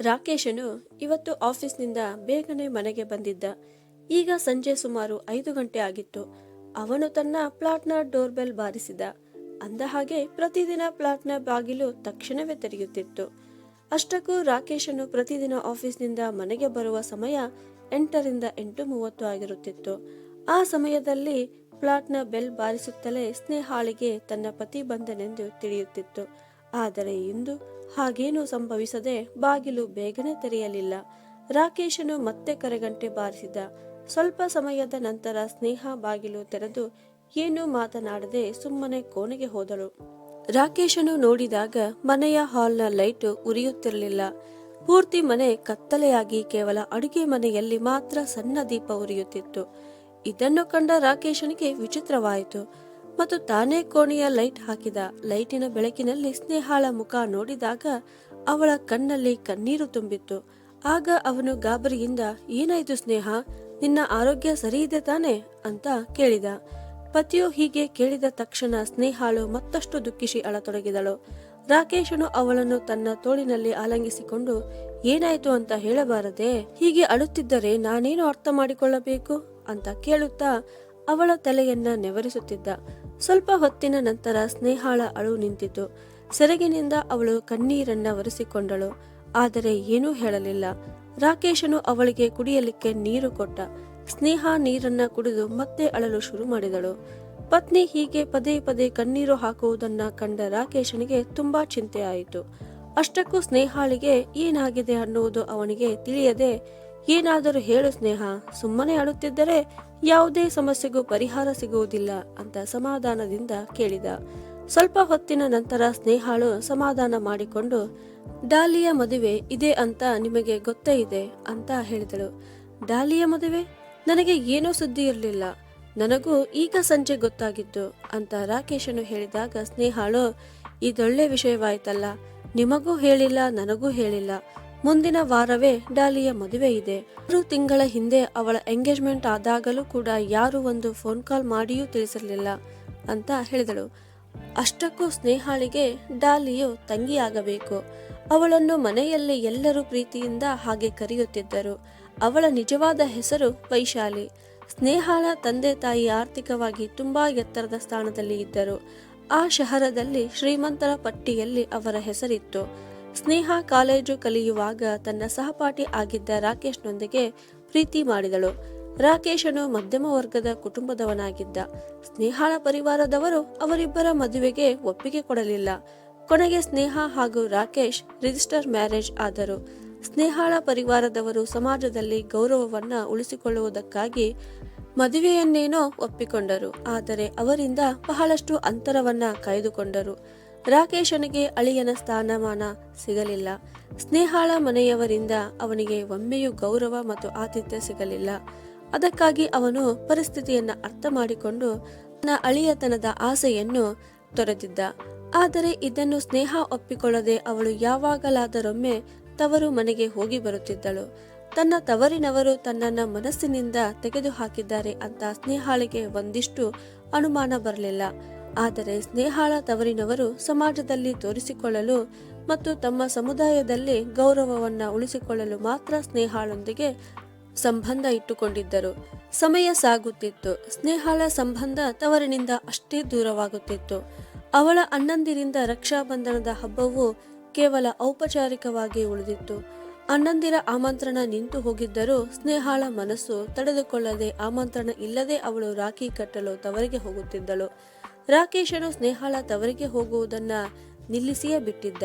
ರಾಕೇಶನು ಇವತ್ತು ಆಫೀಸ್ನಿಂದ ಬೇಗನೆ ಮನೆಗೆ ಬಂದಿದ್ದ. ಈಗ ಸಂಜೆ ಸುಮಾರು ಐದು ಗಂಟೆ ಆಗಿತ್ತು. ಅವನು ತನ್ನ ಪ್ಲಾಟ್ನ ಡೋರ್ಬೆಲ್ ಬಾರಿಸಿದ. ಅಂದ ಹಾಗೆ ಪ್ರತಿದಿನ ಪ್ಲಾಟ್ನ ಬಾಗಿಲು ತಕ್ಷಣವೇ ತೆರೆಯುತ್ತಿತ್ತು. ಅಷ್ಟಕ್ಕೂ ರಾಕೇಶನು ಪ್ರತಿದಿನ ಆಫೀಸ್ನಿಂದ ಮನೆಗೆ ಬರುವ ಸಮಯ ಎಂಟರಿಂದ ಎಂಟು ಮೂವತ್ತು ಆಗಿರುತ್ತಿತ್ತು. ಆ ಸಮಯದಲ್ಲಿ ಪ್ಲಾಟ್ನ ಬೆಲ್ ಬಾರಿಸುತ್ತಲೇ ಸ್ನೇಹಾಳಿಗೆ ತನ್ನ ಪತಿ ಬಂದನೆಂದು ತಿಳಿಯುತ್ತಿತ್ತು. ಆದರೆ ಇಂದು ಹಾಗೇನೂ ಸಂಭವಿಸದೆ ಬಾಗಿಲು ಬೇಗನೆ ತೆರೆಯಲಿಲ್ಲ. ರಾಕೇಶನು ಮತ್ತೆ ಕರೆಗಂಟೆ ಬಾರಿಸಿದ. ಸ್ವಲ್ಪ ಸಮಯದ ನಂತರ ಸ್ನೇಹ ಬಾಗಿಲು ತೆರೆದು ಏನೂ ಮಾತನಾಡದೆ ಸುಮ್ಮನೆ ಕೋಣೆಗೆ ಹೋದಳು. ರಾಕೇಶನು ನೋಡಿದಾಗ ಮನೆಯ ಹಾಲ್ನ ಲೈಟ್ ಉರಿಯುತ್ತಿರಲಿಲ್ಲ. ಪೂರ್ತಿ ಮನೆ ಕತ್ತಲೆಯಾಗಿ ಕೇವಲ ಅಡುಗೆ ಮನೆಯಲ್ಲಿ ಮಾತ್ರ ಸಣ್ಣ ದೀಪ ಉರಿಯುತ್ತಿತ್ತು. ಇದನ್ನು ಕಂಡ ರಾಕೇಶನಿಗೆ ವಿಚಿತ್ರವಾಯಿತು. ಮತ್ತು ತಾನೇ ಕೋಣೆಯ ಲೈಟ್ ಹಾಕಿದ ಲೈಟಿನ ಬೆಳಕಿನಲ್ಲಿ ಸ್ನೇಹಾಳ ಮುಖ ನೋಡಿದಾಗ ಅವಳ ಕಣ್ಣಲ್ಲಿ ಕಣ್ಣೀರು ತುಂಬಿತ್ತು. ಆಗ ಅವನು ಗಾಬರಿಯಿಂದ, ಏನಾಯ್ತು ಸ್ನೇಹ? ನಿನ್ನ ಆರೋಗ್ಯ ಸರಿ ಇದೆ ತಾನೆ? ಅಂತ ಕೇಳಿದ. ಪತಿಯು ಹೀಗೆ ಕೇಳಿದ ತಕ್ಷಣ ಸ್ನೇಹಾಳು ಮತ್ತಷ್ಟು ದುಃಖಿಸಿ ಅಳತೊಡಗಿದಳು. ರಾಕೇಶನು ಅವಳನ್ನು ತನ್ನ ತೋಳಿನಲ್ಲಿ ಆಲಂಗಿಸಿಕೊಂಡು, ಏನಾಯ್ತು ಅಂತ ಹೇಳಬಾರದೆ, ಹೀಗೆ ಅಳುತ್ತಿದ್ದರೆ ನಾನೇನು ಅರ್ಥ ಮಾಡಿಕೊಳ್ಳಬೇಕು? ಅಂತ ಕೇಳುತ್ತಾ ಅವಳ ತಲೆಯನ್ನ ನೆವರಿಸುತ್ತಿದ್ದ. ಸ್ವಲ್ಪ ಹೊತ್ತಿನ ನಂತರ ಸ್ನೇಹಾಳ ಅಳು ನಿಂತಿತು. ಸೆರಗಿನಿಂದ ಅವಳು ಕಣ್ಣೀರನ್ನ ಒರೆಸಿಕೊಂಡಳು. ಆದರೆ ಏನೂ ಹೇಳಲಿಲ್ಲ. ರಾಕೇಶನು ಅವಳಿಗೆ ಕುಡಿಯಲಿಕ್ಕೆ ನೀರು ಕೊಟ್ಟ. ಸ್ನೇಹ ನೀರನ್ನ ಕುಡಿದು ಮತ್ತೆ ಅಳಲು ಶುರು ಮಾಡಿದಳು. ಪತ್ನಿ ಹೀಗೆ ಪದೇ ಪದೇ ಕಣ್ಣೀರು ಹಾಕುವುದನ್ನ ಕಂಡ ರಾಕೇಶನಿಗೆ ತುಂಬಾ ಚಿಂತೆ ಆಯಿತು ಅಷ್ಟಕ್ಕೂ ಸ್ನೇಹಾಳಿಗೆ ಏನಾಗಿದೆ ಅನ್ನುವುದು ಅವನಿಗೆ ತಿಳಿಯದೆ ಏನಾದರೂ ಹೇಳು ಸ್ನೇಹ, ಸುಮ್ಮನೆ ಅಳುತ್ತಿದ್ದರೆ ಯಾವುದೇ ಸಮಸ್ಯೆಗೂ ಪರಿಹಾರ ಸಿಗುವುದಿಲ್ಲ ಅಂತ ಸಮಾಧಾನದಿಂದ ಕೇಳಿದ. ಸ್ವಲ್ಪ ಹೊತ್ತಿನ ನಂತರ ಸ್ನೇಹಾಳು ಸಮಾಧಾನ ಮಾಡಿಕೊಂಡು, ಡಾಲಿಯ ಮದುವೆ ಇದೆ ಅಂತ ನಿಮಗೆ ಗೊತ್ತೇ ಇದೆ ಅಂತ ಹೇಳಿದಳು. ಡಾಲಿಯ ಮದುವೆ? ನನಗೆ ಏನೂ ಸುದ್ದಿ ಇರಲಿಲ್ಲ. ನನಗೂ ಈಗ ಸಂಜೆ ಗೊತ್ತಾಗಿತ್ತು ಅಂತ ರಾಕೇಶನು ಹೇಳಿದಾಗ ಸ್ನೇಹಾಳು, ಇದೊಳ್ಳೆ ವಿಷಯವಾಯ್ತಲ್ಲ. ನಿಮಗೂ ಹೇಳಿಲ್ಲ, ನನಗೂ ಹೇಳಿಲ್ಲ. ಮುಂದಿನ ವಾರವೇ ಡಾಲಿಯ ಮದುವೆ ಇದೆ. ಆರು ತಿಂಗಳ ಹಿಂದೆ ಅವಳ ಎಂಗೇಜ್ಮೆಂಟ್ ಆದಾಗಲೂ ಕೂಡ ಯಾರು ಒಂದು ಫೋನ್ ಕಾಲ್ ಮಾಡಿಯೂ ತಿಳಿಸಿರಲಿಲ್ಲ ಅಂತ ಹೇಳಿದಳು. ಅಷ್ಟಕ್ಕೂ ಸ್ನೇಹಾಳಿಗೆ ಡಾಲಿಯು ತಂಗಿಯಾಗಬೇಕು. ಅವಳನ್ನು ಮನೆಯಲ್ಲಿ ಎಲ್ಲರೂ ಪ್ರೀತಿಯಿಂದ ಹಾಗೆ ಕರೆಯುತ್ತಿದ್ದರು. ಅವಳ ನಿಜವಾದ ಹೆಸರು ವೈಶಾಲಿ. ಸ್ನೇಹಾಳ ತಂದೆ ತಾಯಿ ಆರ್ಥಿಕವಾಗಿ ತುಂಬಾ ಎತ್ತರದ ಸ್ಥಾನದಲ್ಲಿ ಇದ್ದರು. ಆ ಶಹರದಲ್ಲಿ ಶ್ರೀಮಂತರ ಪಟ್ಟಿಯಲ್ಲಿ ಅವರ ಹೆಸರಿತ್ತು. ಸ್ನೇಹ ಕಾಲೇಜು ಕಲಿಯುವಾಗ ತನ್ನ ಸಹಪಾಠಿ ಆಗಿದ್ದ ರಾಕೇಶ್ನೊಂದಿಗೆ ಪ್ರೀತಿ ಮಾಡಿದಳು. ರಾಕೇಶನು ಮಧ್ಯಮ ವರ್ಗದ ಕುಟುಂಬದವನಾಗಿದ್ದ. ಸ್ನೇಹಾಳ ಪರಿವಾರದವರು ಅವರಿಬ್ಬರ ಮದುವೆಗೆ ಒಪ್ಪಿಗೆ ಕೊಡಲಿಲ್ಲ. ಕೊನೆಗೆ ಸ್ನೇಹ ಹಾಗೂ ರಾಕೇಶ್ ರಿಜಿಸ್ಟರ್ ಮ್ಯಾರೇಜ್ ಆದರು. ಸ್ನೇಹಾಳ ಪರಿವಾರದವರು ಸಮಾಜದಲ್ಲಿ ಗೌರವವನ್ನ ಉಳಿಸಿಕೊಳ್ಳುವುದಕ್ಕಾಗಿ ಮದುವೆಯನ್ನೇನೋ ಒಪ್ಪಿಕೊಂಡರು. ಆದರೆ ಅವರಿಂದ ಬಹಳಷ್ಟು ಅಂತರವನ್ನ ಕಾಯ್ದುಕೊಂಡರು. ರಾಕೇಶನಿಗೆ ಅಳಿಯನ ಸ್ಥಾನಮಾನ ಸಿಗಲಿಲ್ಲ. ಸ್ನೇಹಾಳ ಮನೆಯವರಿಂದ ಅವನಿಗೆ ಒಮ್ಮೆಯೂ ಗೌರವ ಮತ್ತು ಆತಿಥ್ಯ ಸಿಗಲಿಲ್ಲ. ಅದಕ್ಕಾಗಿ ಅವನು ಪರಿಸ್ಥಿತಿಯನ್ನು ಅರ್ಥ ಮಾಡಿಕೊಂಡು ತನ್ನ ಅಳಿಯತನದ ಆಸೆಯನ್ನು ತೊರೆದಿದ್ದ. ಆದರೆ ಇದನ್ನು ಸ್ನೇಹ ಒಪ್ಪಿಕೊಳ್ಳದೆ ಅವಳು ಯಾವಾಗಲಾದರೊಮ್ಮೆ ತವರು ಮನೆಗೆ ಹೋಗಿ ಬರುತ್ತಿದ್ದಳು. ತನ್ನ ತವರಿನವರು ತನ್ನನ್ನ ಮನಸ್ಸಿನಿಂದ ತೆಗೆದು ಹಾಕಿದ್ದಾರೆ ಅಂತ ಸ್ನೇಹಾಳಿಗೆ ಒಂದಿಷ್ಟು ಅನುಮಾನ ಬರಲಿಲ್ಲ. ಆದರೆ ಸ್ನೇಹಾಳ ತವರಿನವರು ಸಮಾಜದಲ್ಲಿ ತೋರಿಸಿಕೊಳ್ಳಲು ಮತ್ತು ತಮ್ಮ ಸಮುದಾಯದಲ್ಲಿ ಗೌರವವನ್ನು ಉಳಿಸಿಕೊಳ್ಳಲು ಮಾತ್ರ ಸ್ನೇಹಾಳೊಂದಿಗೆ ಸಂಬಂಧ ಇಟ್ಟುಕೊಂಡಿದ್ದರು. ಸಮಯ ಸಾಗುತ್ತಿತ್ತು. ಸ್ನೇಹಾಳ ಸಂಬಂಧ ತವರಿನಿಂದ ಅಷ್ಟೇ ದೂರವಾಗುತ್ತಿತ್ತು. ಅವಳ ಅಣ್ಣಂದಿರಿಂದ ರಕ್ಷಾಬಂಧನದ ಹಬ್ಬವು ಕೇವಲ ಔಪಚಾರಿಕವಾಗಿ ಉಳಿದಿತ್ತು. ಅಣ್ಣಂದಿರ ಆಮಂತ್ರಣ ನಿಂತು ಹೋಗಿದ್ದರೂ ಸ್ನೇಹಾಳ ಮನಸ್ಸು ತಡೆದುಕೊಳ್ಳದೆ ಆಮಂತ್ರಣ ಇಲ್ಲದೆ ಅವಳು ರಾಖಿ ಕಟ್ಟಲು ತವರಿಗೆ ಹೋಗುತ್ತಿದ್ದಳು. ರಾಕೇಶನು ಸ್ನೇಹಾಳ ತವರಿಗೆ ಹೋಗುವುದನ್ನ ನಿಲ್ಲಿಸಿಯೇ ಬಿಟ್ಟಿದ್ದ.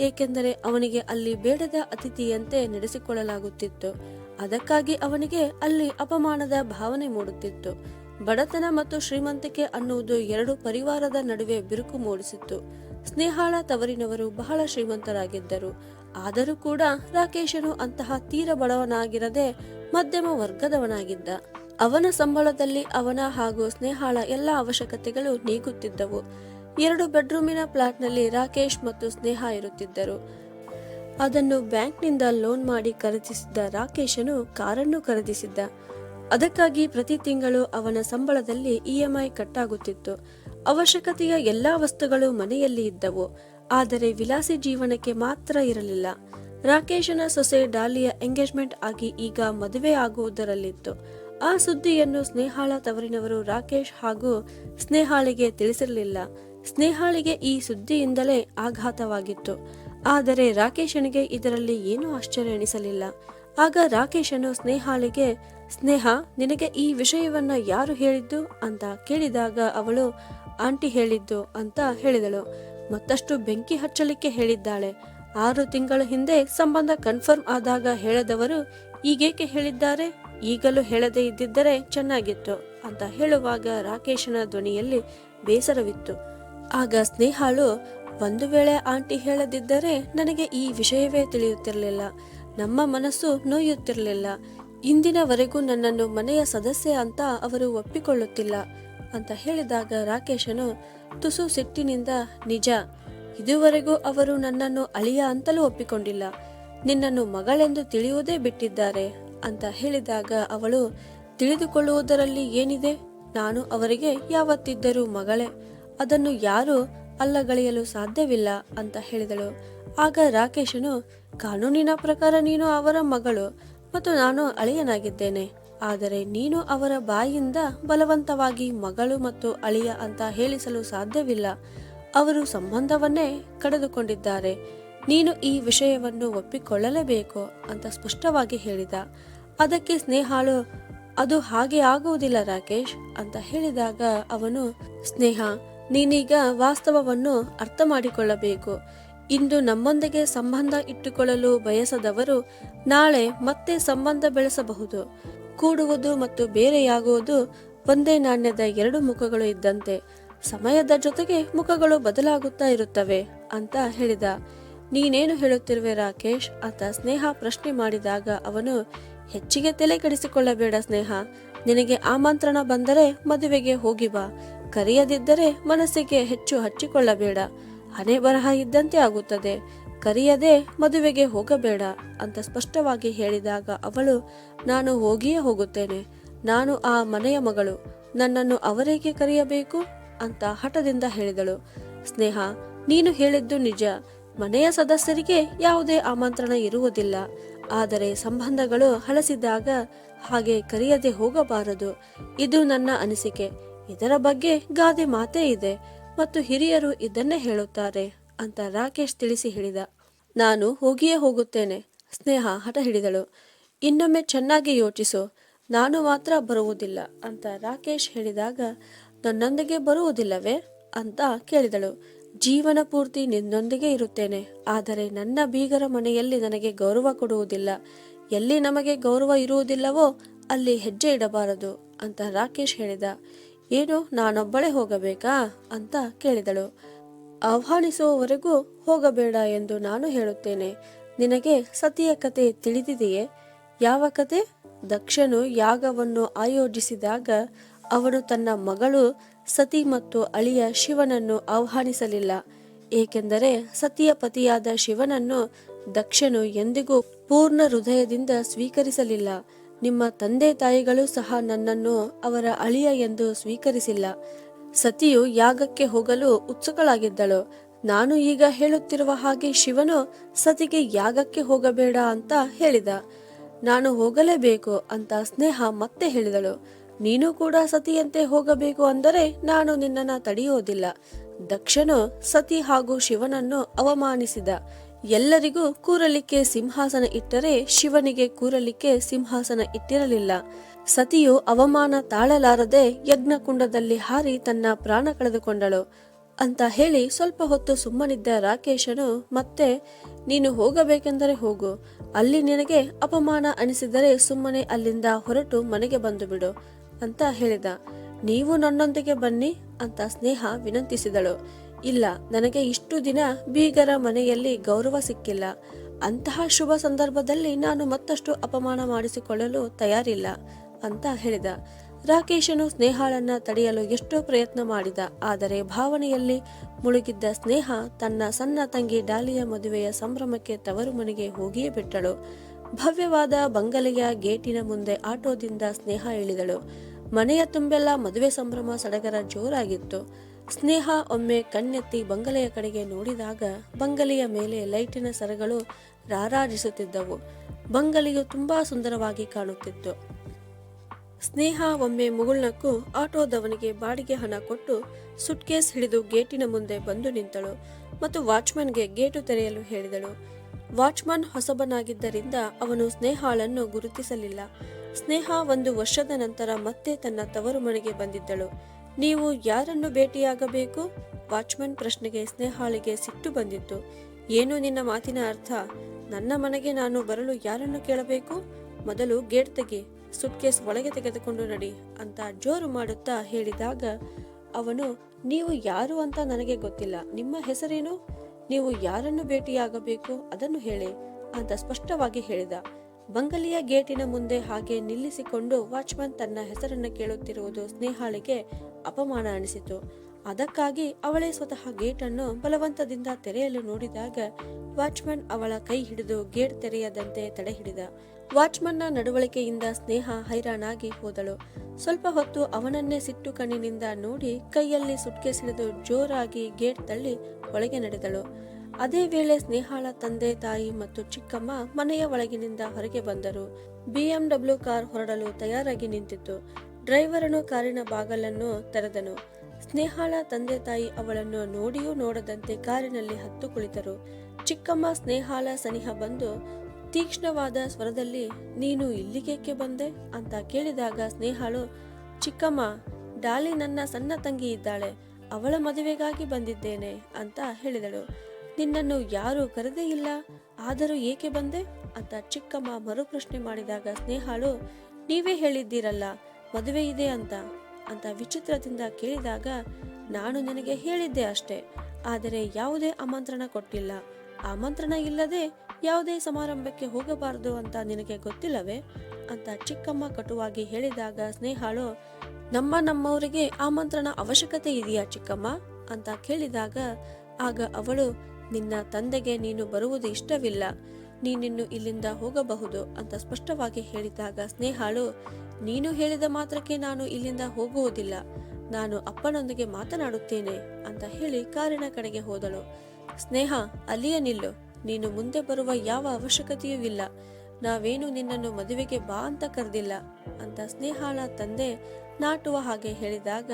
ಏಕೆಂದರೆ ಅವನಿಗೆ ಅಲ್ಲಿ ಬೇಡದ ಅತಿಥಿಯಂತೆ ನಡೆಸಿಕೊಳ್ಳಲಾಗುತ್ತಿತ್ತು. ಅದಕ್ಕಾಗಿ ಅವನಿಗೆ ಅಲ್ಲಿ ಅಪಮಾನದ ಭಾವನೆ ಮೂಡುತ್ತಿತ್ತು. ಬಡತನ ಮತ್ತು ಶ್ರೀಮಂತಿಕೆ ಅನ್ನುವುದು ಎರಡು ಪರಿವಾರದ ನಡುವೆ ಬಿರುಕು ಮೂಡಿಸಿತ್ತು. ಸ್ನೇಹಾಳ ತವರಿನವರು ಬಹಳ ಶ್ರೀಮಂತರಾಗಿದ್ದರು. ಆದರೂ ಕೂಡ ರಾಕೇಶನು ಅಂತಹ ತೀರ ಬಡವನಾಗಿರದೆ ಮಧ್ಯಮ ವರ್ಗದವನಾಗಿದ್ದ. ಅವನ ಸಂಬಳದಲ್ಲಿ ಅವನ ಹಾಗೂ ಸ್ನೇಹಾಳ ಎಲ್ಲ ಅವಶ್ಯಕತೆಗಳು ನೀಗುತ್ತಿದ್ದವು. ಎರಡು ಬೆಡ್ರೂಮಿನ ಫ್ಲಾಟ್ನಲ್ಲಿ ರಾಕೇಶ್ ಮತ್ತು ಸ್ನೇಹ ಇರುತ್ತಿದ್ದರು. ಅದನ್ನು ಬ್ಯಾಂಕ್ನಿಂದ ಲೋನ್ ಮಾಡಿ ಖರೀದಿಸಿದ್ದ ರಾಕೇಶನು ಕಾರನ್ನು ಖರೀದಿಸಿದ್ದ. ಅದಕ್ಕಾಗಿ ಪ್ರತಿ ತಿಂಗಳು ಅವನ ಸಂಬಳದಲ್ಲಿ ಇಎಂಐ ಕಟ್ಟಾಗುತ್ತಿತ್ತು. ಅವಶ್ಯಕತೆಯ ಎಲ್ಲಾ ವಸ್ತುಗಳು ಮನೆಯಲ್ಲಿ ಇದ್ದವು. ಆದರೆ ವಿಲಾಸಿ ಜೀವನಕ್ಕೆ ಮಾತ್ರ ಇರಲಿಲ್ಲ. ರಾಕೇಶನ ಸೊಸೆ ಡಾಲಿಯ ಎಂಗೇಜ್ಮೆಂಟ್ ಆಗಿ ಈಗ ಮದುವೆ ಆಗುವುದರಲ್ಲಿತ್ತು. ಆ ಸುದ್ದಿಯನ್ನು ಸ್ನೇಹಾಳ ತವರಿನವರು ರಾಕೇಶ್ ಹಾಗೂ ಸ್ನೇಹಾಳಿಗೆ ತಿಳಿಸಿರಲಿಲ್ಲ. ಸ್ನೇಹಾಳಿಗೆ ಈ ಸುದ್ದಿಯಿಂದಲೇ ಆಘಾತವಾಗಿತ್ತು. ಆದರೆ ರಾಕೇಶನಿಗೆ ಇದರಲ್ಲಿ ಏನೂ ಆಶ್ಚರ್ಯ ಎನಿಸಲಿಲ್ಲ. ಆಗ ರಾಕೇಶನು ಸ್ನೇಹಾಳಿಗೆ, ಸ್ನೇಹ, ನಿನಗೆ ಈ ವಿಷಯವನ್ನ ಯಾರು ಹೇಳಿದ್ದು? ಅಂತ ಕೇಳಿದಾಗ ಅವಳು, ಆಂಟಿ ಹೇಳಿದ್ದು ಅಂತ ಹೇಳಿದಳು. ಮತ್ತಷ್ಟು ಬೆಂಕಿ ಹಚ್ಚಲಿಕ್ಕೆ ಹೇಳಿದ್ದಾಳೆ. ಆರು ತಿಂಗಳ ಹಿಂದೆ ಸಂಬಂಧ ಕನ್ಫರ್ಮ್ ಆದಾಗ ಹೇಳದವರು, ಈಗೇಕೆ ಹೇಳಿದ್ದಾರೆ? ಈಗಲೂ ಹೇಳದೇ ಇದ್ದಿದ್ದರೆ ಚೆನ್ನಾಗಿತ್ತು ಅಂತ ಹೇಳುವಾಗ ರಾಕೇಶನ ಧ್ವನಿಯಲ್ಲಿ ಬೇಸರವಿತ್ತು. ಆಗ ಸ್ನೇಹಾಳು, ಒಂದು ವೇಳೆ ಆಂಟಿ ಹೇಳದಿದ್ದರೆ ನನಗೆ ಈ ವಿಷಯವೇ ತಿಳಿಯುತ್ತಿರಲಿಲ್ಲ. ನಮ್ಮ ಮನಸ್ಸು ನೋಯುತ್ತಿರಲಿಲ್ಲ. ಇಂದಿನವರೆಗೂ ನನ್ನನ್ನು ಮನೆಯ ಸದಸ್ಯ ಅಂತ ಅವರು ಒಪ್ಪಿಕೊಳ್ಳುತ್ತಿಲ್ಲ ಅಂತ ಹೇಳಿದಾಗ ರಾಕೇಶನು, ತುಸು ಸಿಟ್ಟಿನಿಂದ, ನಿಜ. ಇದುವರೆಗೂ ಅವರು ನನ್ನನ್ನು ಅಳಿಯ ಅಂತಲೂ ಒಪ್ಪಿಕೊಂಡಿಲ್ಲ. ನಿನ್ನನ್ನು ಮಗಳೆಂದು ತಿಳಿಯುವುದೇ ಬಿಟ್ಟಿದ್ದಾರೆ. ಅಂತ ಹೇಳಿದಾಗ ಅವಳು, ತಿಳಿದುಕೊಳ್ಳುವುದರಲ್ಲಿ ಏನಿದೆ? ನಾನು ಅವರಿಗೆ ಯಾವತ್ತಿದ್ದರೂ ಮಗಳೇ, ಅದನ್ನು ಯಾರು ಅಲ್ಲಗಳೆಯಲು ಸಾಧ್ಯವಿಲ್ಲ ಅಂತ ಹೇಳಿದಳು. ಆಗ ರಾಕೇಶನು, ಕಾನೂನಿನ ಪ್ರಕಾರ ನೀನು ಅವರ ಮಗಳು ಮತ್ತು ನಾನು ಅಳಿಯನಾಗಿದ್ದೇನೆ, ಆದರೆ ನೀನು ಅವರ ಬಾಯಿಯಿಂದ ಬಲವಂತವಾಗಿ ಮಗಳು ಮತ್ತು ಅಳಿಯ ಅಂತ ಹೇಳಿಸಲು ಸಾಧ್ಯವಿಲ್ಲ. ಅವರು ಸಂಬಂಧವನ್ನೇ ಕಳೆದುಕೊಂಡಿದ್ದಾರೆ. ನೀನು ಈ ವಿಷಯವನ್ನು ಒಪ್ಪಿಕೊಳ್ಳಲೇಬೇಕು ಅಂತ ಸ್ಪಷ್ಟವಾಗಿ ಹೇಳಿದ. ಅದಕ್ಕೆ ಸ್ನೇಹಾಳು, ಅದು ಹಾಗೆ ಆಗುವುದಿಲ್ಲ ರಾಕೇಶ್ ಅಂತ ಹೇಳಿದಾಗ ಅವನು, ಸ್ನೇಹ, ನೀನೀಗ ವಾಸ್ತವವನ್ನು ಅರ್ಥ ಮಾಡಿಕೊಳ್ಳಬೇಕು ಇಂದು ನಮ್ಮೊಂದಿಗೆ ಸಂಬಂಧ ಇಟ್ಟುಕೊಳ್ಳಲು ಬಯಸದವರು ನಾಳೆ ಮತ್ತೆ ಸಂಬಂಧ ಬೆಳೆಸಬಹುದು. ಕೂಡುವುದು ಮತ್ತು ಬೇರೆಯಾಗುವುದು ಒಂದೇ ನಾಣ್ಯದ ಎರಡು ಮುಖಗಳು ಇದ್ದಂತೆ. ಸಮಯದ ಜೊತೆಗೆ ಮುಖಗಳು ಬದಲಾಗುತ್ತಾ ಇರುತ್ತವೆ ಅಂತ ಹೇಳಿದ. ನೀನೇನು ಹೇಳುತ್ತಿರುವೆ ರಾಕೇಶ್? ಆತ ಸ್ನೇಹ ಪ್ರಶ್ನೆ ಮಾಡಿದಾಗ ಅವನು, ಹೆಚ್ಚಿಗೆ ತಲೆ ಕೆಡಿಸಿಕೊಳ್ಳಬೇಡ ಸ್ನೇಹ. ನಿನಗೆ ಆಮಂತ್ರಣ ಬಂದರೆ ಮದುವೆಗೆ ಹೋಗಿ ಬಾ. ಕರೆಯದಿದ್ದರೆ ಮನಸ್ಸಿಗೆ ಹೆಚ್ಚು ಹಚ್ಚಿಕೊಳ್ಳಬೇಡ. ಹಣೆ ಬರಹ ಇದ್ದಂತೆ ಆಗುತ್ತದೆ. ಕರೆಯದೆ ಮದುವೆಗೆ ಹೋಗಬೇಡ ಅಂತ ಸ್ಪಷ್ಟವಾಗಿ ಹೇಳಿದಾಗ ಅವಳು, ನಾನು ಹೋಗಿಯೇ ಹೋಗುತ್ತೇನೆ. ನಾನು ಆ ಮನೆಯ ಮಗಳು. ನನ್ನನ್ನು ಅವರೇಗೆ ಕರೆಯಬೇಕು? ಅಂತ ಹಠದಿಂದ ಹೇಳಿದಳು. ಸ್ನೇಹ, ನೀನು ಹೇಳಿದ್ದು ನಿಜ. ಮನೆಯ ಸದಸ್ಯರಿಗೆ ಯಾವುದೇ ಆಮಂತ್ರಣ ಇರುವುದಿಲ್ಲ. ಆದರೆ ಸಂಬಂಧಗಳು ಹಳಸಿದಾಗ ಹಾಗೆ ಕರೆಯದೆ ಹೋಗಬಾರದು. ಇದು ನನ್ನ ಅನಿಸಿಕೆ. ಇದರ ಬಗ್ಗೆ ಗಾದೆ ಮಾತೇ ಇದೆ. ಮತ್ತು ಹಿರಿಯರು ಇದನ್ನೇ ಹೇಳುತ್ತಾರೆ ಅಂತ ರಾಕೇಶ್ ತಿಳಿಸಿ ಹೇಳಿದ. ನಾನು ಹೋಗಿಯೇ ಹೋಗುತ್ತೇನೆ. ಸ್ನೇಹ ಹಠ ಹಿಡಿದಳು. ಇನ್ನೊಮ್ಮೆ ಚೆನ್ನಾಗಿ ಯೋಚಿಸು. ನಾನು ಮಾತ್ರ ಬರುವುದಿಲ್ಲ ಅಂತ ರಾಕೇಶ್ ಹೇಳಿದಾಗ, ನನ್ನೊಂದಿಗೆ ಬರುವುದಿಲ್ಲವೇ? ಅಂತ ಕೇಳಿದಳು. ಜೀವನ ಪೂರ್ತಿ ನಿನ್ನೊಂದಿಗೆ ಇರುತ್ತೇನೆ. ಆದರೆ ನನ್ನ ಬೀಗರ ಮನೆಯಲ್ಲಿ ನನಗೆ ಗೌರವ ಕೊಡುವುದಿಲ್ಲ. ಎಲ್ಲಿ ನಮಗೆ ಗೌರವ ಇರುವುದಿಲ್ಲವೋ ಅಲ್ಲಿ ಹೆಜ್ಜೆ ಇಡಬಾರದು ಅಂತ ರಾಕೇಶ್ ಹೇಳಿದ. ಏನು, ನಾನೊಬ್ಬಳೇ ಹೋಗಬೇಕಾ ಅಂತ ಕೇಳಿದಳು. ಆಹ್ವಾನಿಸುವವರೆಗೂ ಹೋಗಬೇಡ ಎಂದು ನಾನು ಹೇಳುತ್ತೇನೆ. ನಿನಗೆ ಸತಿಯ ಕತೆ ತಿಳಿದಿದೆಯೇ? ಯಾವ ಕತೆ? ದಕ್ಷನು ಯಾಗವನ್ನು ಆಯೋಜಿಸಿದಾಗ ಅವನು ತನ್ನ ಮಗಳು ಸತಿ ಮತ್ತು ಅಳಿಯ ಶಿವನನ್ನು ಆಹ್ವಾನಿಸಲಿಲ್ಲ. ಏಕೆಂದರೆ ಸತಿಯ ಪತಿಯಾದ ಶಿವನನ್ನು ದಕ್ಷನು ಎಂದಿಗೂ ಪೂರ್ಣ ಹೃದಯದಿಂದ ಸ್ವೀಕರಿಸಲಿಲ್ಲ. ನಿಮ್ಮ ತಂದೆ ತಾಯಿಗಳು ಸಹ ನನ್ನನ್ನು ಅವರ ಅಳಿಯ ಎಂದು ಸ್ವೀಕರಿಸಿಲ್ಲ. ಸತಿಯು ಯಾಗಕ್ಕೆ ಹೋಗಲು ಉತ್ಸುಕಳಾಗಿದ್ದಳು. ನಾನು ಈಗ ಹೇಳುತ್ತಿರುವ ಹಾಗೆ ಶಿವನು ಸತಿಗೆ ಯಾಗಕ್ಕೆ ಹೋಗಬೇಡ ಅಂತ ಹೇಳಿದ. ನಾನು ಹೋಗಲೇಬೇಕು ಅಂತ ಸ್ನೇಹ ಮತ್ತೆ ಹೇಳಿದಳು. ನೀನು ಕೂಡ ಸತಿಯಂತೆ ಹೋಗಬೇಕು ಅಂದರೆ ನಾನು ನಿನ್ನನ್ನು ತಡೆಯುವುದಿಲ್ಲ ದಕ್ಷನು ಸತಿ ಹಾಗೂ ಶಿವನನ್ನು ಅವಮಾನಿಸಿದ. ಎಲ್ಲರಿಗೂ ಕೂರಲಿಕ್ಕೆ ಸಿಂಹಾಸನ ಇಟ್ಟರೆ ಶಿವನಿಗೆ ಕೂರಲಿಕ್ಕೆ ಸಿಂಹಾಸನ ಇಟ್ಟಿರಲಿಲ್ಲ. ಸತಿಯು ಅವಮಾನ ತಾಳಲಾರದೆ ಯಜ್ಞಕುಂಡದಲ್ಲಿ ಹಾರಿ ತನ್ನ ಪ್ರಾಣ ಕಳೆದುಕೊಂಡಳು. ಅಂತ ಹೇಳಿ ಸ್ವಲ್ಪ ಹೊತ್ತು ಸುಮ್ಮನಿದ್ದ ರಾಕೇಶನು, ಮತ್ತೆ, ನೀನು ಹೋಗಬೇಕೆಂದರೆ ಹೋಗು. ಅಲ್ಲಿ ನಿನಗೆ ಅಪಮಾನ ಅನಿಸಿದರೆ ಸುಮ್ಮನೆ ಅಲ್ಲಿಂದ ಹೊರಟು ಮನೆಗೆ ಬಂದು ಬಿಡು ಅಂತ ಹೇಳಿದ. ನೀವು ನನ್ನೊಂದಿಗೆ ಬನ್ನಿ ಅಂತ ಸ್ನೇಹ ವಿನಂತಿಸಿದಳು. ಇಲ್ಲ, ನನಗೆ ಇಷ್ಟು ದಿನ ಬೀಗರ ಮನೆಯಲ್ಲಿ ಗೌರವ ಸಿಕ್ಕಿಲ್ಲ. ಅಂತಹ ಶುಭ ಸಂದರ್ಭದಲ್ಲಿ ನಾನು ಮತ್ತಷ್ಟು ಅಪಮಾನ ಮಾಡಿಸಿಕೊಳ್ಳಲು ತಯಾರಿಲ್ಲ ಅಂತ ಹೇಳಿದ. ರಾಕೇಶನು ಸ್ನೇಹಾಳನ್ನ ತಡೆಯಲು ಎಷ್ಟೋ ಪ್ರಯತ್ನ ಮಾಡಿದ. ಆದರೆ ಭಾವನೆಯಲ್ಲಿ ಮುಳುಗಿದ್ದ ಸ್ನೇಹ ತನ್ನ ಸಣ್ಣ ತಂಗಿ ಡಾಲಿಯ ಮದುವೆಯ ಸಂಭ್ರಮಕ್ಕೆ ತವರು ಮನೆಗೆ ಹೋಗಿಯೇ ಬಿಟ್ಟಳು. ಭವ್ಯವಾದ ಬಂಗಲೆಯ ಗೇಟಿನ ಮುಂದೆ ಆಟೋದಿಂದ ಸ್ನೇಹ ಇಳಿದಳು. ಮನೆಯ ತುಂಬೆಲ್ಲ ಮದುವೆ ಸಂಭ್ರಮ ಸಡಗರ ಜೋರಾಗಿತ್ತು. ಸ್ನೇಹ ಒಮ್ಮೆ ಕಣ್ಣೆತ್ತಿ ಬಂಗಲೆಯ ಕಡೆಗೆ ನೋಡಿದಾಗ ಬಂಗಲೆಯ ಮೇಲೆ ಲೈಟಿನ ಸರಗಳು ರಾರಾಜಿಸುತ್ತಿದ್ದವು. ಬಂಗಲೆಯು ತುಂಬಾ ಸುಂದರವಾಗಿ ಕಾಣುತ್ತಿತ್ತು. ಸ್ನೇಹ ಒಮ್ಮೆ ಮುಗುಳ್ನಕ್ಕೂ ಆಟೋದವನಿಗೆ ಬಾಡಿಗೆ ಹಣ ಕೊಟ್ಟು ಸುಟ್ಕೇಸ್ ಹಿಡಿದು ಗೇಟಿನ ಮುಂದೆ ಬಂದು ನಿಂತಳು ಮತ್ತು ವಾಚ್ಮನ್ಗೆ ಗೇಟು ತೆರೆಯಲು ಹೇಳಿದಳು. ವಾಚ್ಮನ್ ಹೊಸಬನಾಗಿದ್ದರಿಂದ ಅವನು ಸ್ನೇಹಾಳನ್ನು ಗುರುತಿಸಲಿಲ್ಲ. ಸ್ನೇಹ ಒಂದು ವರ್ಷದ ನಂತರ ಮತ್ತೆ ತನ್ನ ತವರು ಮನೆಗೆ ಬಂದಿದ್ದಳು. ನೀವು ಯಾರನ್ನು ಭೇಟಿಯಾಗಬೇಕು? ವಾಚ್ಮನ್ ಪ್ರಶ್ನೆಗೆ ಸ್ನೇಹಾಳಿಗೆ ಸಿಟ್ಟು ಬಂದಿತ್ತು. ಏನು ನಿನ್ನ ಮಾತಿನ ಅರ್ಥ? ನನ್ನ ಮನೆಗೆ ನಾನು ಬರಲು ಯಾರನ್ನು ಕೇಳಬೇಕು? ಮೊದಲು ಗೇಟ್ ತೆಗಿ, ಸುಟ್ಕೇಸ್ ಒಳಗೆ ತೆಗೆದುಕೊಂಡು ನಡಿ ಅಂತ ಜೋರು ಮಾಡುತ್ತಾ ಹೇಳಿದಾಗ ಅವನು, ನೀವು ಯಾರು ಅಂತ ನನಗೆ ಗೊತ್ತಿಲ್ಲ. ನಿಮ್ಮ ಹೆಸರೇನು? ನೀವು ಯಾರನ್ನು ಭೇಟಿಯಾಗಬೇಕು? ಅದನ್ನು ಹೇಳಿ. ಅಂತ ಸ್ಪಷ್ಟವಾಗಿ ಹೇಳಿದ. ಬಂಗಲಿಯ ಗೇಟಿನ ಮುಂದೆ ಹಾಗೆ ನಿಲ್ಲಿಸಿಕೊಂಡು ವಾಚ್ಮನ್ ತನ್ನ ಹೆಸರನ್ನು ಕೇಳುತ್ತಿರುವುದು ಸ್ನೇಹಾಳಿಗೆ ಅಪಮಾನ ಅನಿಸಿತು. ಅದಕ್ಕಾಗಿ ಅವಳೇ ಸ್ವತಃ ಗೇಟನ್ನು ಬಲವಂತದಿಂದ ತೆರೆಯಲು ನೋಡಿದಾಗ ವಾಚ್ಮನ್ ಅವಳ ಕೈ ಹಿಡಿದು ಗೇಟ್ ತೆರೆಯದಂತೆ ತಡೆ ಹಿಡಿದ ವಾಚ್ಮನ್ನ ನಡವಳಿಕೆಯಿಂದ ಸ್ನೇಹ ಹೈರಾಣಾಗಿ ಹೋದಳು. ಸ್ವಲ್ಪ ಹೊತ್ತು ಅವನನ್ನೇ ಸಿಟ್ಟು ಕಣ್ಣಿನಿಂದ ನೋಡಿ ಕೈಯಲ್ಲಿ ಸುಟ್ಕೇಸ್ ಹಿಡಿದು ಜೋರಾಗಿ ಗೇಟ್ ತಳ್ಳಿ ಒಳಗೆ ನಡೆದಳು. ಅದೇ ವೇಳೆ ಸ್ನೇಹಾಳ ತಂದೆ, ತಾಯಿ ಮತ್ತು ಚಿಕ್ಕಮ್ಮ ಮನೆಯ ಒಳಗಿನಿಂದ ಹೊರಗೆ ಬಂದರು. ಬಿಎಂಡಬ್ಲ್ಯೂ ಕಾರ್ ಹೊರಡಲು ತಯಾರಾಗಿ ನಿಂತಿತ್ತು. ಡ್ರೈವರನು ಕಾರಿನ ಬಾಗಲನ್ನು ತೆರೆದನು. ಸ್ನೇಹಾಳ ತಂದೆ, ತಾಯಿ ಅವಳನ್ನು ನೋಡಿಯೂ ನೋಡದಂತೆ ಕಾರಿನಲ್ಲಿ ಹತ್ತು ಕುಳಿತರು. ಚಿಕ್ಕಮ್ಮ, ಸ್ನೇಹಾಳ ಸನಿಹ ಬಂದು ತೀಕ್ಷ್ಣವಾದ ಸ್ವರದಲ್ಲಿ, ನೀನು ಇಲ್ಲಿಗೇಕೆ ಬಂದೆ? ಅಂತ ಕೇಳಿದಾಗ ಸ್ನೇಹಳು, ಚಿಕ್ಕಮ್ಮ, ಡಾಲಿ ನನ್ನ ಸಣ್ಣ ತಂಗಿ ಇದ್ದಾಳೆ, ಅವಳ ಮದುವೆಗಾಗಿ ಬಂದಿದ್ದೇನೆ ಅಂತ ಹೇಳಿದಳು. ನಿನ್ನನ್ನು ಯಾರು ಕರೆದೇ ಇಲ್ಲ, ಆದರೂ ಏಕೆ ಬಂದೆ? ಅಂತ ಚಿಕ್ಕಮ್ಮ ಮರುಪ್ರಶ್ನೆ ಮಾಡಿದಾಗ ಸ್ನೇಹಳು, ನೀವೇ ಹೇಳಿದ್ದೀರಲ್ಲ, ಮದುವೆ ಇದೆ ಅಂತ ಅಂತ ವಿಚಿತ್ರದಿಂದ ಕೇಳಿದಾಗ, ನಾನು ನಿನಗೆ ಹೇಳಿದ್ದೆ ಅಷ್ಟೇ, ಆದರೆ ಯಾವುದೇ ಆಮಂತ್ರಣ ಕೊಟ್ಟಿಲ್ಲ, ಆಮಂತ್ರಣ ಇಲ್ಲದೆ ಯಾವುದೇ ಸಮಾರಂಭಕ್ಕೆ ಹೋಗಬಾರದು ಅಂತ ನಿನಗೆ ಗೊತ್ತಿಲ್ಲವೇ? ಅಂತ ಚಿಕ್ಕಮ್ಮ ಕಟುವಾಗಿ ಹೇಳಿದಾಗ ಸ್ನೇಹಾಳು, ನಮ್ಮ ನಮ್ಮವರಿಗೆ ಆಮಂತ್ರಣ ಅವಶ್ಯಕತೆ ಇದೆಯಾ ಚಿಕ್ಕಮ್ಮ? ಅಂತ ಕೇಳಿದಾಗ, ಆಗ ಅವಳು, ನಿನ್ನ ತಂದೆಗೆ ನೀನು ಬರುವುದು ಇಷ್ಟವಿಲ್ಲ. ನೀನಿನ್ನು ಇಲ್ಲಿಂದ ಹೋಗಬಹುದು ಅಂತ ಸ್ಪಷ್ಟವಾಗಿ ಹೇಳಿದಾಗ ಸ್ನೇಹಾಳು, ನೀನು ಹೇಳಿದ ಮಾತ್ರಕ್ಕೆ ನಾನು ಇಲ್ಲಿಂದ ಹೋಗುವುದಿಲ್ಲ. ನಾನು ಅಪ್ಪನೊಂದಿಗೆ ಮಾತನಾಡುತ್ತೇನೆ ಅಂತ ಹೇಳಿ ಕಾರಿನ ಕಡೆಗೆ ಹೋದಳು. ಸ್ನೇಹ, ಅಲ್ಲಿಯೇ ನಿಲ್ಲು. ನೀನು ಮುಂದೆ ಬರುವ ಯಾವ ಅವಶ್ಯಕತೆಯೂ ಇಲ್ಲ. ನಾವೇನು ನಿನ್ನನ್ನು ಮದುವೆಗೆ ಬಾ ಅಂತ ಕರೆದಿಲ್ಲ ಅಂತ ಸ್ನೇಹಾಳ ತಂದೆ ನಾಟುವ ಹಾಗೆ ಹೇಳಿದಾಗ,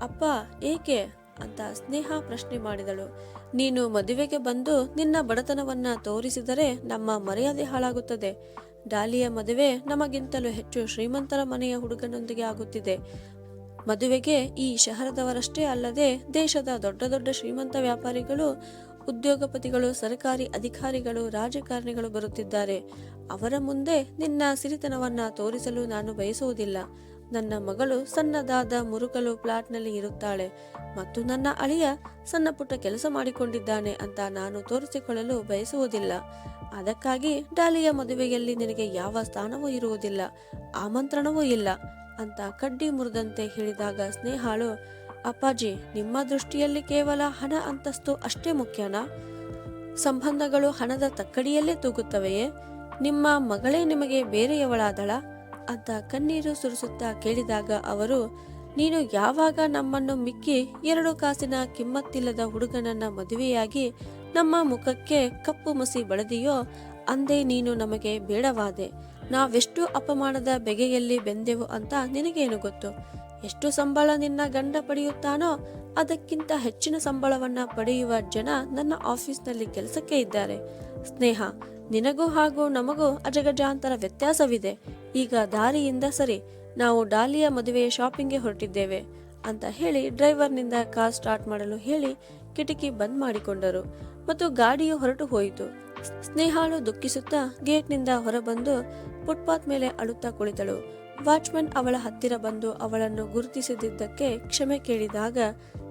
ಅಪ್ಪ, ಏಕೆ? ಅಂತ ಸ್ನೇಹ ಪ್ರಶ್ನೆ ಮಾಡಿದಳು. ನೀನು ಮದುವೆಗೆ ಬಂದು ನಿನ್ನ ಬಡತನವನ್ನ ತೋರಿಸಿದರೆ ನಮ್ಮ ಮರ್ಯಾದೆ ಹಾಳಾಗುತ್ತದೆ. ಡಾಲಿಯ ಮದುವೆ ನಮಗಿಂತಲೂ ಹೆಚ್ಚು ಶ್ರೀಮಂತರ ಮನೆಯ ಹುಡುಗನೊಂದಿಗೆ ಆಗುತ್ತಿದೆ. ಮದುವೆಗೆ ಈ ಶಹರದವರಷ್ಟೇ ಅಲ್ಲದೆ ದೇಶದ ದೊಡ್ಡ ದೊಡ್ಡ ಶ್ರೀಮಂತ ವ್ಯಾಪಾರಿಗಳು ಉದ್ಯೋಗಪತಿಗಳು, ಸರ್ಕಾರಿ ಅಧಿಕಾರಿಗಳು, ರಾಜಕಾರಣಿಗಳು ಬರುತ್ತಿದ್ದಾರೆ. ಅವರ ಮುಂದೆ ನಿನ್ನ ಸಿರಿತನವನ್ನ ತೋರಿಸಲು ನಾನು ಬಯಸುವುದಿಲ್ಲ. ನನ್ನ ಮಗಳು ಸಣ್ಣದಾದ ಮುರುಕಲು ಪ್ಲಾಟ್ನಲ್ಲಿ ಇರುತ್ತಾಳೆ ಮತ್ತು ನನ್ನ ಅಳಿಯ ಸಣ್ಣ ಪುಟ್ಟ ಕೆಲಸ ಮಾಡಿಕೊಂಡಿದ್ದಾನೆ ಅಂತ ನಾನು ತೋರಿಸಿಕೊಳ್ಳಲು ಬಯಸುವುದಿಲ್ಲ. ಅದಕ್ಕಾಗಿ ಡಾಲಿಯ ಮದುವೆಯಲ್ಲಿ ನಿನಗೆ ಯಾವ ಸ್ಥಾನವೂ ಇರುವುದಿಲ್ಲ, ಆಮಂತ್ರಣವೂ ಇಲ್ಲ ಅಂತ ಕಡ್ಡಿ ಮುರಿದಂತೆ ಹೇಳಿದಾಗ ಸ್ನೇಹಾಳು ಅಪ್ಪಾಜಿ, ನಿಮ್ಮ ದೃಷ್ಟಿಯಲ್ಲಿ ಕೇವಲ ಹಣ ಅಂತಸ್ತು ಅಷ್ಟೇ ಮುಖ್ಯನಾ? ಸಂಬಂಧಗಳು ಹಣದ ತಕ್ಕಡಿಯಲ್ಲೇ ತೂಗುತ್ತವೆಯೇ? ನಿಮ್ಮ ಮಗಳೇ ನಿಮಗೆ ಬೇರೆಯವಳಾದಳ? ಅಂತ ಕಣ್ಣೀರು ಸುರಿಸುತ್ತಾ ಕೇಳಿದಾಗ ಅವರು, ನೀನು ಯಾವಾಗ ನಮ್ಮನ್ನು ಮಿಕ್ಕಿ ಎರಡು ಕಾಸಿನ ಕಿಮ್ಮತ್ತಿಲ್ಲದ ಹುಡುಗನನ್ನ ಮದುವೆಯಾಗಿ ನಮ್ಮ ಮುಖಕ್ಕೆ ಕಪ್ಪು ಮಸಿ ಬಳದಿಯೋ, ಅಂದೇ ನೀನು ನಮಗೆ ಬೇಡವಾದೆ. ನಾವೆಷ್ಟು ಅಪಮಾನದ ಬೆಗೆಯಲ್ಲಿ ಬೆಂದೆವು ಅಂತ ನಿನಗೇನು ಗೊತ್ತು? ಎಷ್ಟು ಸಂಬಳ ನಿನ್ನ ಗಂಡ ಪಡೆಯುತ್ತಾನೋ ಅದಕ್ಕಿಂತ ಹೆಚ್ಚಿನ ಸಂಬಳವನ್ನ ಪಡೆಯುವ ಜನ ನನ್ನ ಆಫೀಸ್ನಲ್ಲಿ ಕೆಲಸಕ್ಕೆ ಇದ್ದಾರೆ. ಸ್ನೇಹ, ನಿನಗೂ ಹಾಗೂ ನಮಗೂ ಅಜಗಜಾಂತರ ವ್ಯತ್ಯಾಸವಿದೆ. ಈಗ ದಾರಿಯಿಂದ ಸರಿ, ನಾವು ಡಾಲಿಯ ಮದುವೆಯ ಶಾಪಿಂಗ್ಗೆ ಹೊರಟಿದ್ದೇವೆ ಅಂತ ಹೇಳಿ ಡ್ರೈವರ್ನಿಂದ ಕಾರ್ ಸ್ಟಾರ್ಟ್ ಮಾಡಲು ಹೇಳಿ ಕಿಟಕಿ ಬಂದ್ ಮಾಡಿಕೊಂಡರು ಮತ್ತು ಗಾಡಿಯು ಹೊರಟು ಹೋಯಿತು. ಸ್ನೇಹಾಳು ದುಃಖಿಸುತ್ತಾ ಗೇಟ್ನಿಂದ ಹೊರಬಂದು ಫುಟ್ಪಾತ್ ಮೇಲೆ ಅಳುತ್ತಾ ಕುಳಿತಳು. ವಾಚ್ಮನ್ ಅವಳ ಹತ್ತಿರ ಬಂದು ಅವಳನ್ನು ಗುರುತಿಸದಿದ್ದಕ್ಕೆ ಕ್ಷಮೆ ಕೇಳಿದಾಗ,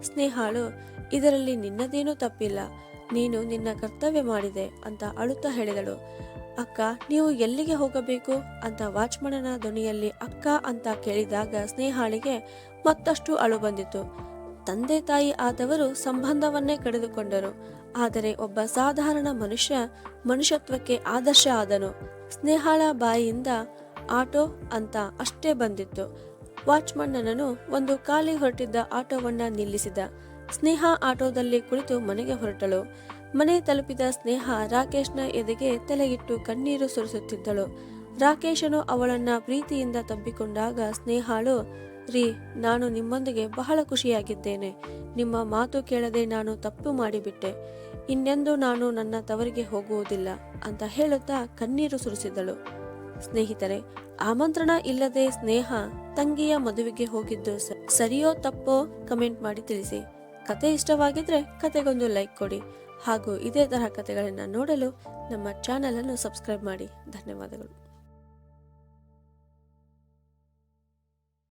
ಸ್ನೇಹಾಳು, ಇದರಲ್ಲಿ ನಿನ್ನದೇನೂ ತಪ್ಪಿಲ್ಲ. ನೀನು ನಿನ್ನ ಕರ್ತವ್ಯ ಮಾಡಿದೆ ಅಂತ ಅಳುತ್ತಾ ಹೇಳಿದಳು. ಅಕ್ಕ, ನೀವು ಎಲ್ಲಿಗೆ ಹೋಗಬೇಕು? ಅಂತ ವಾಚ್ಮನನ ಧ್ವನಿಯಲ್ಲಿ ಅಕ್ಕ ಅಂತ ಕೇಳಿದಾಗ ಸ್ನೇಹಾಳಿಗೆ ಮತ್ತಷ್ಟು ಅಳು ಬಂದಿತು ತಂದೆ ತಾಯಿ ಆದವರು ಸಂಬಂಧವನ್ನೇ ಕಳೆದುಕೊಂಡರು. ಆದರೆ ಒಬ್ಬ ಸಾಧಾರಣ ಮನುಷ್ಯ ಮನುಷ್ಯತ್ವಕ್ಕೆ ಆದರ್ಶ ಆದನು. ಸ್ನೇಹಾಳ ಬಾಯಿಯಿಂದ ಆಟೋ ಅಂತ ಅಷ್ಟೇ ಬಂದಿತ್ತು. ವಾಚ್ಮನ್ನನನು ಒಂದು ಖಾಲಿ ಹೊರಟಿದ್ದ ಆಟೋವನ್ನ ನಿಲ್ಲಿಸಿದ. ಸ್ನೇಹ ಆಟೋದಲ್ಲಿ ಕುಳಿತು ಮನೆಗೆ ಹೊರಟಳು. ಮನೆ ತಲುಪಿದ ಸ್ನೇಹ ರಾಕೇಶ್ನ ಎದೆಗೆ ತಲೆಗಿಟ್ಟು ಕಣ್ಣೀರು ಸುರಿಸುತ್ತಿದ್ದಳು. ರಾಕೇಶನು ಅವಳನ್ನ ಪ್ರೀತಿಯಿಂದ ತಬ್ಬಿಕೊಂಡಾಗ ಸ್ನೇಹಾಳು, ರೀ, ನಾನು ನಿಮ್ಮೊಂದಿಗೆ ಬಹಳ ಖುಷಿಯಾಗಿದ್ದೇನೆ. ನಿಮ್ಮ ಮಾತು ಕೇಳದೆ ನಾನು ತಪ್ಪು ಮಾಡಿಬಿಟ್ಟೆ. ಇನ್ನೆಂದು ನಾನು ನನ್ನ ತವರಿಗೆ ಹೋಗುವುದಿಲ್ಲ ಅಂತ ಹೇಳುತ್ತಾ ಕಣ್ಣೀರು ಸುರಿಸಿದಳು ಸ್ನೇಹಿತರೆ, ಆಮಂತ್ರಣ ಇಲ್ಲದೆ ಸ್ನೇಹ ತಂಗಿಯ ಮದುವೆಗೆ ಹೋಗಿದ್ದು ಸರಿಯೋ ತಪ್ಪೋ ಕಮೆಂಟ್ ಮಾಡಿ ತಿಳಿಸಿ. ಕತೆ ಇಷ್ಟವಾಗಿದ್ರೆ ಕತೆಗೊಂದು ಲೈಕ್ ಕೊಡಿ. ಹಾಗೂ ಇದೇ ತರಹ ಕತೆಗಳನ್ನು ನೋಡಲು ನಮ್ಮ ಚಾನಲನ್ನು ಸಬ್ಸ್ಕ್ರೈಬ್ ಮಾಡಿ. ಧನ್ಯವಾದಗಳು.